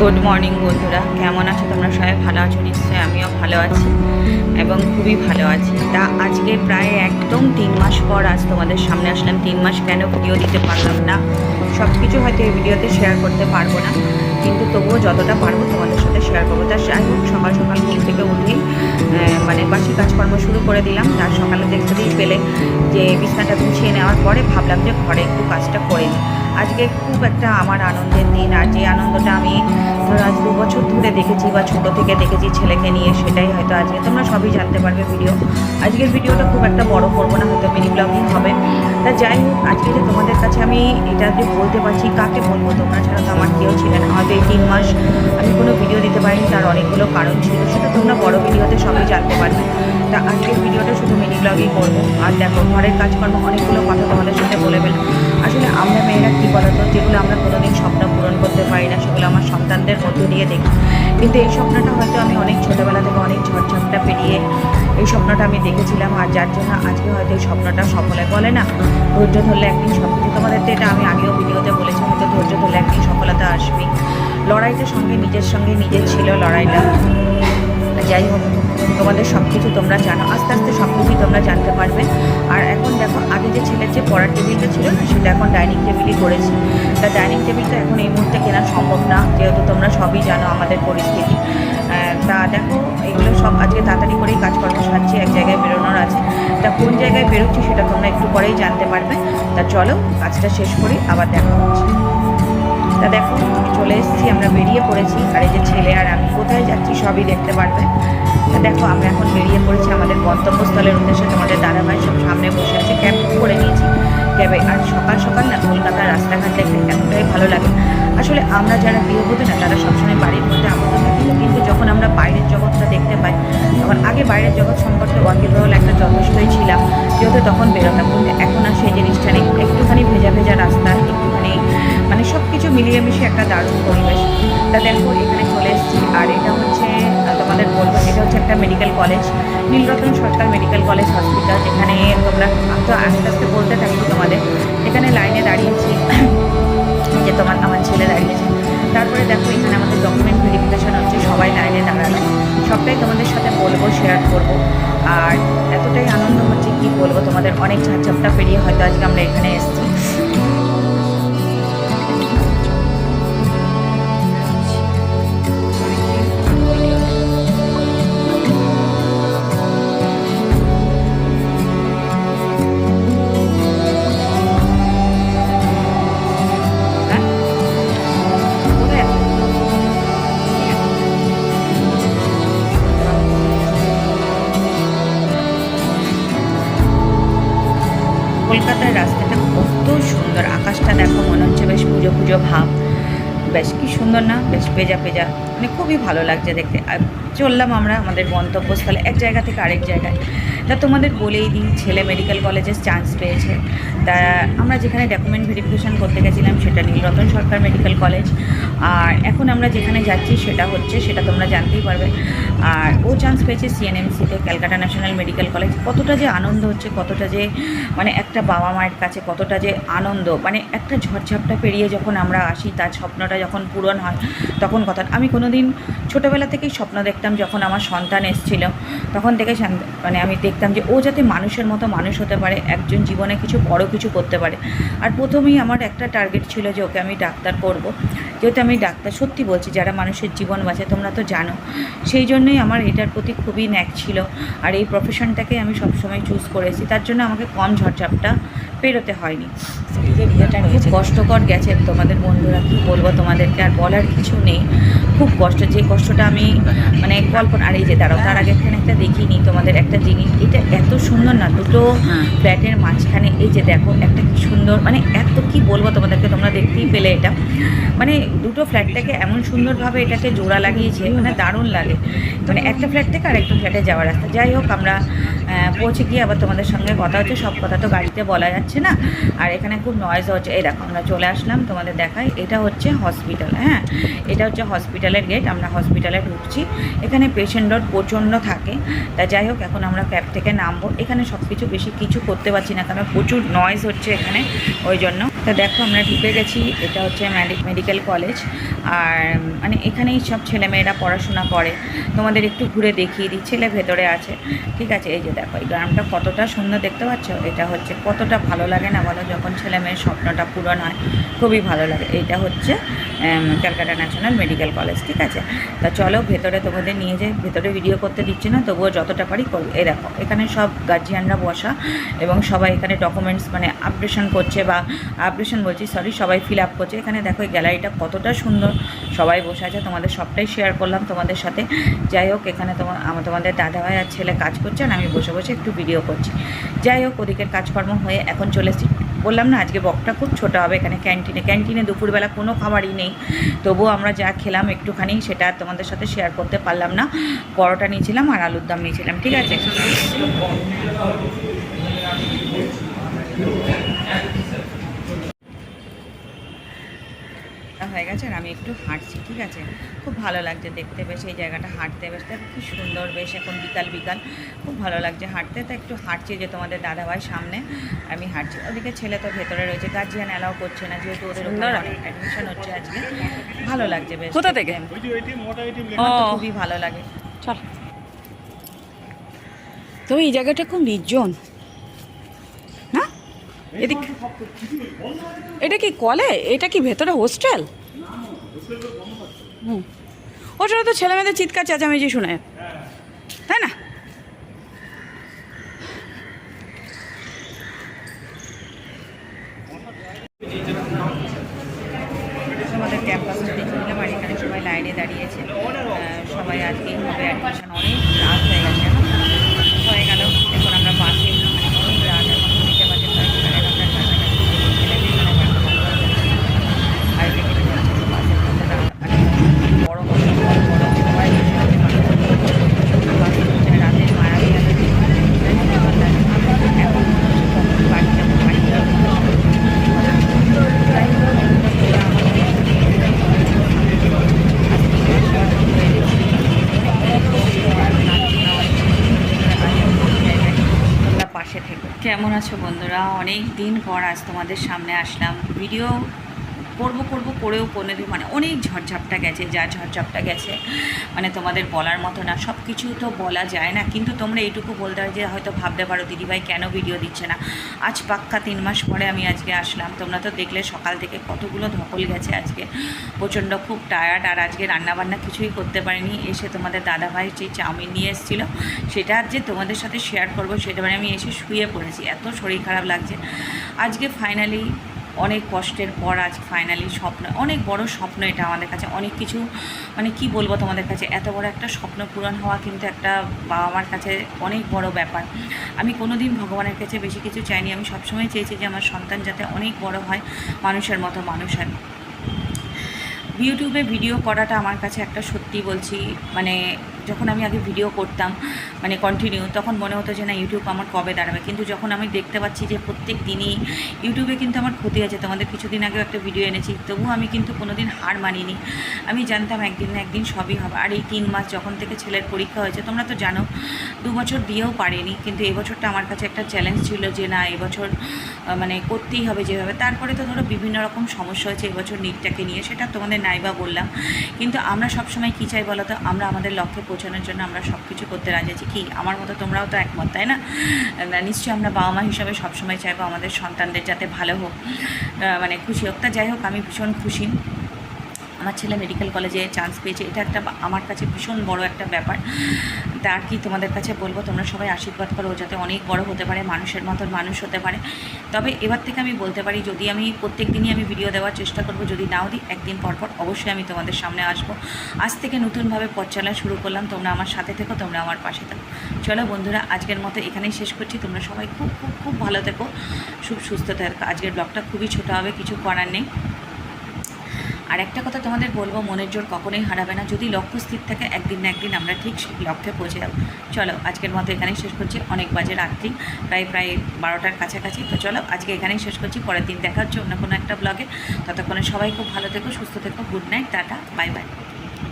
Good morning বন্ধুরা। কেমন আছো তোমরা? সবাই ভালো আছো? নিশ্চয়ই আমিও ভালো আছি এবং খুবই ভালো আছি। তা আজকে প্রায় একদম তিন মাস পর আজ তোমাদের সামনে আসলাম। তিন মাস কেন ভিডিও দিতে পারলাম না? সব কিছু হয়তো এই ভিডিওতে শেয়ার করতে পারব না। কিন্তু তবুও যতটা পারব তোমাদের সাথে শেয়ার করব। তার যাই হোক, সকাল সকাল ঘুম থেকে উঠেই মানে বাসি কাজকর্ম শুরু করে দিলাম। তার সকালে দেখতেই পেলে যে বিছানাটা গুছিয়ে নেওয়ার পরে ভাবলাম যে ঘরে একটু কাজটা করে নিই। আজকে খুব একটা আমার আনন্দের দিন আর যে আনন্দটা আমি ধরো আজ দু বছর ধরে দেখেছি বা ছোটো থেকে দেখেছি ছেলেকে নিয়ে, সেটাই হয়তো আজকে। তোমরা সবই জানতে পারবে ভিডিও আজকের ভিডিওটা খুব একটা বড় করব না, হয়তো মিনি ব্লগিং হবে। তা যাই হোক, আজকে যে তোমাদের কাছে আমি এটা যে বলতে পারছি, কাকে বলব তোমরা ছাড়া তো আমার কেউ ছিলেন হয়তো এই তিন মাস আমি কোনো ভিডিও দিতে পারিনি, তার অনেকগুলো কারণ ছিল, সেটা তোমরা বড় ভিডিওতে সবই জানতে পারবে। তা আজকের ভিডিওটা শুধু ব্লগই করব। আর দেখো, ঘরের কাজকর্ম অনেকগুলো কথা তোমাদের সাথে বলে ফেললাম। আসলে আমরা মেয়েরা কী বলতো, যেগুলো আমরা কোনোদিন স্বপ্ন পূরণ করতে পারি না, সেগুলো আমার সন্তানদের মধ্যে দিয়ে দেখি। কিন্তু এই স্বপ্নটা হয়তো আমি অনেক ছোটোবেলা থেকে অনেক ঝড়ঝাপটা পেরিয়ে এই স্বপ্নটা আমি দেখেছিলাম, আর যার জন্য আজকে হয়তো এই স্বপ্নটা সফলে বলে না। ধৈর্য ধরলে একদিন কিছু তোমাদের তো এটা আমি আগেও ভিডিওতে বলেছি, হয়তো ধৈর্য ধরলে একদিন সফলতা আসবে লড়াইটার সঙ্গে, নিজের সঙ্গে, নিজের ছিল লড়াইটা। যাই হোক। তোমাদের সব কিছু তোমরা জানো। আস্তে আস্তে সব কিছুই তোমরা জানতে পারবে। আর এখন দেখো, আগে যে ছেলের যে পড়ার টেবিলটা ছিল না সেটা এখন ডাইনিং টেবিলই করেছি। তা ডাইনিং টেবিলটা এখন এই মুহূর্তে কেনা সম্ভব না, যেহেতু তোমরা সবই জানো আমাদের পরিস্থিতি। তা দেখো, এগুলো সব আজকে তাড়াতাড়ি করেই কাজকর্ম সারছি, এক জায়গায় বেরোনোর আছে। তা কোন জায়গায় বেরোচ্ছি সেটা তোমরা একটু পরেই জানতে পারবে। তা চলো, কাজটা শেষ করি, আবার দেখা হচ্ছে। তা দেখো চলে এসেছি, আমরা বেরিয়ে পড়েছি। আর এই যে ছেলে আর আমি কোথায় যাচ্ছি সবই দেখতে পারবে। দেখো, আমরা এখন বেরিয়ে পড়েছি আমাদের গন্তব্যস্থলের উদ্দেশ্যে। তোমাদের দাদাভাই সব সামনে বসে আছে, ক্যাব করে নিয়েছি। ক্যাবে, আর সকাল সকাল না কলকাতার রাস্তাঘাট দেখতে এতটাই ভালো লাগে। আসলে আমরা যারা গৃহবধূ না, তারা সবসময় বাড়ির মধ্যে আবদ্ধ থাকি। কিন্তু যখন আমরা বাইরের জগৎটা দেখতে পাই, তখন আগে বাইরের জগৎ সম্পর্কে ওয়াকিবহল একটা যথেষ্টই ছিলাম। যেহেতু তখন বেরোতাম, কিন্তু এখন আর সেই জিনিসটা নেই। একটুখানি ভেজা ভেজা রাস্তা একটুখানি মানে সব কিছু মিলিয়ে মিশিয়ে একটা দারুণ পরিবেশ তা দেখো এখানে চলে এসেছি। আর এটা হচ্ছে তোমাদের বলব এটা হচ্ছে একটা medical college Nilratan Sarkar medical college hospital যেখানে তোমরা তো আস্তে আস্তে বলতে থাকি তোমাদের। এখানে লাইনে দাঁড়িয়েছি যে তোমার আমার ছেলে দাঁড়িয়েছে। তারপরে দেখো এখানে আমাদের ডকুমেন্ট ভেরিফিকেশন হচ্ছে, সবাই লাইনে দাঁড়ানো সবটাই তোমাদের সাথে বলব শেয়ার করব। আর এতটাই আনন্দ হচ্ছে, কি বলব, তোমাদের অনেক ঝাপঝাপটা পেরিয়ে হয়তো আজকে আমরা এখানে এসেছি। কি সুন্দর না? বেশ পেজা পেজা মানে খুবই ভালো লাগছে দেখতে। আর চললাম আমরা আমাদের গন্তব্যস্থলে, এক জায়গা থেকে আরেক জায়গায়। তা তোমাদের বলেই দিই, ছেলে মেডিকেল কলেজে চান্স পেয়েছে। তা আমরা যেখানে ডকুমেন্ট ভেরিফিকেশন করতে গেছিলাম সেটা নীলরতন সরকার মেডিকেল কলেজ আর এখন আমরা যেখানে যাচ্ছি সেটা হচ্ছে, সেটা তোমরা জানতেই পারবে। আর ও চান্স পেয়েছে সিএনএমসিতে ক্যালকাটা ন্যাশনাল মেডিকেল কলেজ কতটা যে আনন্দ হচ্ছে, কতটা যে মানে একটা বাবা মায়ের কাছে কতটা যে আনন্দ। মানে একটা ঝড়ঝাপটা পেরিয়ে যখন আমরা আসি, তার স্বপ্নটা যখন পূরণ হয়, তখন কথা। আমি কোনো দিন ছোটোবেলা থেকেই স্বপ্ন দেখতাম যখন আমার সন্তান এসেছিল। তখন থেকে মানে আমি দেখতাম যে ও যাতে মানুষের মতো মানুষ হতে পারে, একজন জীবনে কিছু বড় কিছু করতে পারে। আর প্রথমেই আমার একটা টার্গেট ছিল যে ওকে আমি ডাক্তার করব। যেহেতু আমি ডাক্তার, সত্যি বলছি, যারা মানুষের জীবন বাঁচে তোমরা তো জানো। সেই জন্যই আমার এটার প্রতি খুবই ন্যাক ছিল। আর এই প্রফেশনটাকে আমি সবসময় চুজ করেছি। তার জন্য আমাকে কম ঝড়ঝাপটা পেরোতে হয়নি। খুব কষ্টকর গেছে তোমাদের বন্ধুরা কী বলব তোমাদেরকে আর বলার কিছু নেই। খুব কষ্ট যে কষ্টটা আমি মানে কল্পনা আর এই যে দাঁড়াও তার আগে এখানে একটা দেখিনি তোমাদের একটা জিনিস এটা এত সুন্দর না দুটো ফ্ল্যাটের মাঝখানে এই যে দেখো একটা কি সুন্দর মানে এত কি বলব তোমাদেরকে তোমরা দেখতেই পেলে এটা। মানে দুটো ফ্ল্যাটটাকে এমন সুন্দরভাবে এটাকে জোড়া লাগিয়েছে মানে দারুণ লাগে। মানে একটা ফ্ল্যাট থেকে আরেকটা ফ্ল্যাটে যাওয়ার রাস্তা। যাই হোক আমরা পৌঁছে গিয়ে আবার তোমাদের সঙ্গে কথা হচ্ছে সব কথা তো গাড়িতে বলা যাচ্ছে না। আর এখানে খুব নয়েজ হচ্ছে। এই দেখো, আমরা চলে আসলাম তোমাদের দেখাই। এটা হচ্ছে হসপিটাল হ্যাঁ? এটা হচ্ছে হসপিটালের গেট আমরা হসপিটালে ঢুকছি। এখানে পেশেন্ট লোড প্রচণ্ড থাকে। তা যাই হোক, এখন আমরা ক্যাব থেকে নামবো। এখানে সব কিছু বেশি কিছু করতে পারছি না, কারণ প্রচুর নয়েজ হচ্ছে এখানে। ওই জন্য। তা দেখো, আমরা ঢুকে গেছি। এটা হচ্ছে মেডিকেল কলেজ আর মানে এখানেই সব ছেলেমেয়েরা পড়াশোনা করে। তোমাদের একটু ঘুরে দেখিয়ে দিই। ছেলে ভেতরে আছে। ঠিক আছে, এই যে দেখো, এই গ্রামটা কতটা সুন্দর দেখতে পাচ্ছ? এটা হচ্ছে কতটা ভালো লাগে না বলো? যখন ছেলে মেয়ের স্বপ্নটা পূরণ হয়। খুবই ভালো লাগে। এইটা হচ্ছে ক্যালকাটা ন্যাশনাল মেডিকেল কলেজ, ঠিক আছে? তা চলো ভেতরে তোমাদের নিয়ে যাই। ভেতরে ভিডিও করতে দিচ্ছে না, তবুও যতটা পারি করব। এই দেখো, এখানে সব গার্জিয়ানরা বসা এবং সবাই এখানে ডকুমেন্টস মানে আপডেশন করছে বা আপডেশন বলছি সরি সবাই ফিল আপ করছে। এখানে দেখো, এই গ্যালারিটা কতটা সুন্দর। সবাই বসে আছে, তোমাদের সবটাই শেয়ার করলাম তোমাদের সাথে। যাই হোক, এখানে তোমার আমার তোমাদের দাদা ভাই আর ছেলে কাজ করছে আর আমি বসে বসে একটু ভিডিও করছি। যাই হোক, ওদিকের কাজকর্ম হয়ে এখন চলে এসেছি। বললাম না, আজকে বকটা খুব ছোটো হবে এখানে ক্যান্টিনে। ক্যান্টিনে দুপুরবেলা কোনো খাবারই নেই। তবুও আমরা যা খেলাম একটুখানি সেটা তোমাদের সাথে শেয়ার করতে পারলাম না। পরোটা নিয়েছিলাম আর আলুর দাম নিয়েছিলাম, ঠিক আছে? হয়ে গেছে আর আমি একটু হাঁটছি ঠিক আছে? খুব ভালো লাগছে দেখতে বেশ এই জায়গাটা হাঁটতে বেশ কি সুন্দর বেশ এখন বিকাল বিকাল। খুব ভালো লাগছে হাঁটতে তো একটু হাঁটছি যে তোমাদের দাদাভাই সামনে আমি হাঁটছি। ওদিকে ছেলে তো ভেতরে রয়েছে গার্জিয়ান অ্যালাউ করছে না যেহেতু ওদের। অ্যাডমিশন হচ্ছে আজকে। ভালো লাগছে বেশ কোথা থেকে? তো। খুবই ভালো লাগে। চল। তবে এই জায়গাটা খুব নির্জন। এটা কি কলে? এটা কি ভেতরে হোস্টেল? হুম। হোস্টেলে তো ছেলেমেয়েদের চিৎকার, চেঁচামেচি শুনে তাই না আমাদের ক্যাম্পাসটা দেখছিলাম আর এখানে সবাই লাইনে দাঁড়িয়েছে আহ, সবাই আজকেই হবে অ্যাডমিশন অনেক রাত হয়ে গেছে এখন হয়ে গেল এখন আমরা বাসে অনেক রাত এখন নিতে বাজে প্রায় সাড়ে নটার কাছাকাছি ছেলেমেয়ে এখানে লেখাপড়া করছে। আর এদিকে কি হচ্ছে, বাসের মধ্যে রাত- মানে বড় বড় বড় বড় সবাই বসে আছে বাসে। বাসে হচ্ছে রাতের মায়াবী আলো দিয়ে ভালো লাগে। এখন মনে হচ্ছে কখন বাড়ি যাব বাড়ি যাব যাই হোক, বন্ধুরা, আমাদের তোমরা পাশে থেকো কেমন আছো বন্ধুরা? অনেক দিন পর আজ তোমাদের সামনে আসলাম। ভিডিও করব করব করেও কোনো মানে অনেক ঝড়ঝাপটা গেছে, যা ঝড়ঝাপটা গেছে মানে তোমাদের বলার মতো না সব কিছু তো বলা যায় না, কিন্তু তোমরা এইটুকু বলতে হয় যে হয়তো ভাবতে পারো দিদিভাই কেন ভিডিও দিচ্ছে না। আজ পাক্কা তিন মাস পরে আমি আজকে আসলাম, তোমরা তো দেখলে সকাল থেকে কতগুলো ধকল গেছে আজকে। প্রচণ্ড খুব টায়ার্ড আর আজকে রান্নাবান্না কিছুই করতে পারিনি, এসে তোমাদের দাদাভাই যে চাউমিন নিয়ে এসেছিল, সেটা যে তোমাদের সাথে শেয়ার করব, সেটা মানে আমি এসে শুয়ে পড়েছি, এত শরীর খারাপ লাগছে। আজকে ফাইনালি অনেক কষ্টের পর আজ ফাইনালি স্বপ্ন, অনেক বড় স্বপ্ন এটা আমাদের কাছে, অনেক কিছু মানে কি বলব তোমাদের কাছে, এত বড় একটা স্বপ্ন পূরণ হওয়া কিন্তু একটা বাবা মার কাছে অনেক বড় ব্যাপার। আমি কোনো দিন ভগবানের কাছে বেশি কিছু চাইনি, আমি সবসময় চেয়েছি যে আমার সন্তান যাতে অনেক বড় হয়, মানুষের মতো মানুষ হয়। ইউটিউবে ভিডিও করাটা আমার কাছে একটা সত্যি বলছি মানে যখন আমি আগে ভিডিও করতাম মানে কন্টিনিউ তখন মনে হতো যে না ইউটিউব আমার কবে দাঁড়াবে? কিন্তু যখন আমি দেখতে পাচ্ছি যে প্রত্যেক দিনই ইউটিউবে কিন্তু আমার ক্ষতি আছে, তোমাদের কিছুদিন আগেও একটা ভিডিও এনেছি, তবুও আমি কিন্তু কোনো দিন হার মানিনি। আমি জানতাম একদিন না একদিন সবই হবে। আর এই তিন মাস যখন থেকে ছেলের পরীক্ষা হয়েছে, তোমরা তো জানো, দু বছর দিয়েও পারিনি, কিন্তু এবছরটা আমার কাছে একটা চ্যালেঞ্জ ছিল যে না এবছর মানে করতেই হবে যেভাবে। তারপরে তো ধরো বিভিন্ন রকম সমস্যা হয়েছে এবছর নিটটাকে নিয়ে, সেটা তোমাদের নাইবা বললাম। কিন্তু আমরা সবসময় কী চাই বলো তো? আমরা আমাদের লক্ষ্যে পৌঁছানোর জন্য আমরা সব কিছু করতে রাজি আছি। কি, আমার মতো তোমরাও তো একমত, তাই না? নিশ্চয়ই আমরা বাবা মা হিসাবে সবসময় চাইব আমাদের সন্তানদের যাতে ভালো হোক মানে খুশি হোক। তা যাই হোক, আমি ভীষণ খুশি। আমার ছেলে মেডিকেল কলেজে চান্স পেয়েছে। এটা একটা আমার কাছে ভীষণ বড় একটা ব্যাপার। তা কি তোমাদের কাছে বলব? তোমরা সবাই আশীর্বাদ করো যাতে অনেক বড় হতে পারে, মানুষের মতন মানুষ হতে পারে। তবে এবার থেকে আমি বলতে পারি, যদি আমি প্রত্যেক দিনই আমি ভিডিও দেওয়ার চেষ্টা করব, যদি নাও দিই, একদিন পর পর অবশ্যই আমি তোমাদের সামনে আসব। আজ থেকে নতুনভাবে পথ চলা শুরু করলাম, তোমরা আমার সাথে থেকো, তোমরা আমার পাশে থাকো। চলো বন্ধুরা, আজকের মতো এখানেই শেষ করছি। তোমরা সবাই খুব খুব খুব ভালো থেকো খুব সুস্থ থাকো। আজকের ব্লগটা খুবই ছোটো হবে, কিছু করার নেই। আর একটা কথা তোমাদের বলব, মনের জোর কখনোই হারাবে না। যদি লক্ষ্য স্থির থাকে, একদিন না একদিন আমরা ঠিক লক্ষ্যে পৌঁছে যাব। চলো, আজকের মতো এখানেই শেষ করছি। অনেক বাজে রাত্রি, প্রায় প্রায় বারোটার কাছাকাছি। তো চলো, আজকে এখানেই শেষ করছি। পরের দিন দেখা হচ্ছে অন্য কোনো একটা ব্লগে ততক্ষণে সবাই খুব ভালো থেকো, সুস্থ থেকো। Good night tata bye bye